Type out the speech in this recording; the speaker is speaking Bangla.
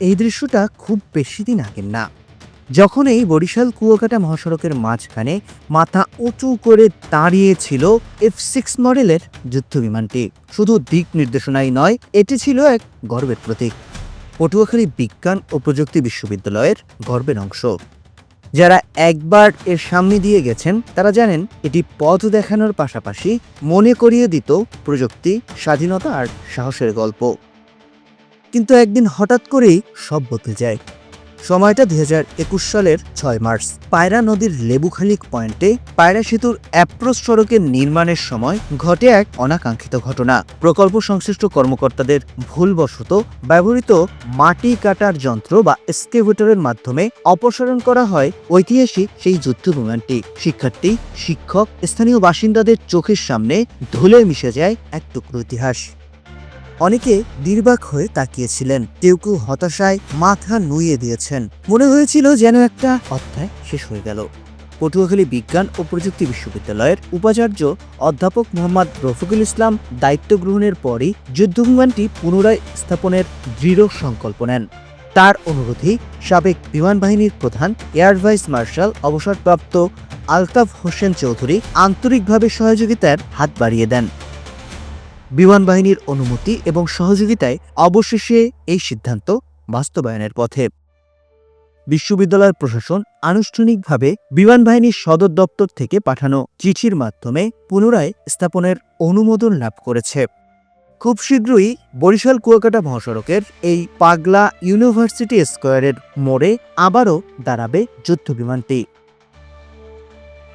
এই দৃশ্যটা খুব বেশি দিন আগের না। যখন এই বরিশাল কুয়াকাটা মহাসড়কের মাঝখানে মাথা উঁচু করে দাঁড়িয়েছিল এফ সিক্স মডেলের যুদ্ধ বিমানটি। শুধু দিক নির্দেশনাই নয়, এটি ছিল এক গর্বের প্রতীক। পটুয়াখালী বিজ্ঞান ও প্রযুক্তি বিশ্ববিদ্যালয়ের গর্বের অংশ। যারা একবার এর সামনে দিয়ে গেছেন, তারা জানেন এটি পথ দেখানোর পাশাপাশি মনে করিয়ে দিত প্রযুক্তি, স্বাধীনতা আর সাহসের গল্প। কিন্তু একদিন হঠাৎ করেই সব বদলে যায়। সময়টা দুই সালের ছয় মার্চ। পায়রা নদীর লেবুখালিক পয়েন্টে পায়রা সেতুর অ্যাপ্রোচ সড়কের নির্মাণের সময় ঘটে এক অনাকাঙ্ক্ষিত ঘটনা। প্রকল্প সংশ্লিষ্ট কর্মকর্তাদের ভুলবশত ব্যবহৃত মাটি কাটার যন্ত্র বা এক্সকেভেটরের মাধ্যমে অপসারণ করা হয় ঐতিহাসিক সেই যুদ্ধ বিমানটি শিক্ষার্থী, শিক্ষক, স্থানীয় বাসিন্দাদের চোখের সামনে ধুলে মিশে যায় এক টুকরো ইতিহাস। অনেকে নির্বাক হয়ে তাকিয়েছিলেন। কেউ কেউ হতাশায় মাথা নুইয়ে দিয়েছেন। মনে হয়েছিল যেন একটা অধ্যায় শেষ হয়ে গেল। পটুয়াখালী বিজ্ঞান ও প্রযুক্তি বিশ্ববিদ্যালয়ের উপাচার্য অধ্যাপক মোহাম্মদ রফিকুল ইসলাম দায়িত্ব গ্রহণের পরই যুদ্ধবিমানটি পুনরায় স্থাপনের দৃঢ় সংকল্প নেন। তার অনুরোধেই সাবেক বিমান বাহিনীর প্রধান, এয়ার ভাইস মার্শাল অবসরপ্রাপ্ত আলতাফ হোসেন চৌধুরী আন্তরিকভাবে সহযোগিতার হাত বাড়িয়ে দেন। বিমান বাহিনীর অনুমতি এবং সহযোগিতায় অবশেষে এই সিদ্ধান্ত বাস্তবায়নের পথে। বিশ্ববিদ্যালয়ের প্রশাসন আনুষ্ঠানিকভাবে বিমান বাহিনীর সদর দপ্তর থেকে পাঠানো চিঠির মাধ্যমে পুনরায় স্থাপনের অনুমোদন লাভ করেছে। খুব শীঘ্রই বরিশাল কুয়াকাটা মহাসড়কের এই পাগলা ইউনিভার্সিটি স্কোয়ারের মোড়ে আবারও দাঁড়াবে যুদ্ধ বিমানটি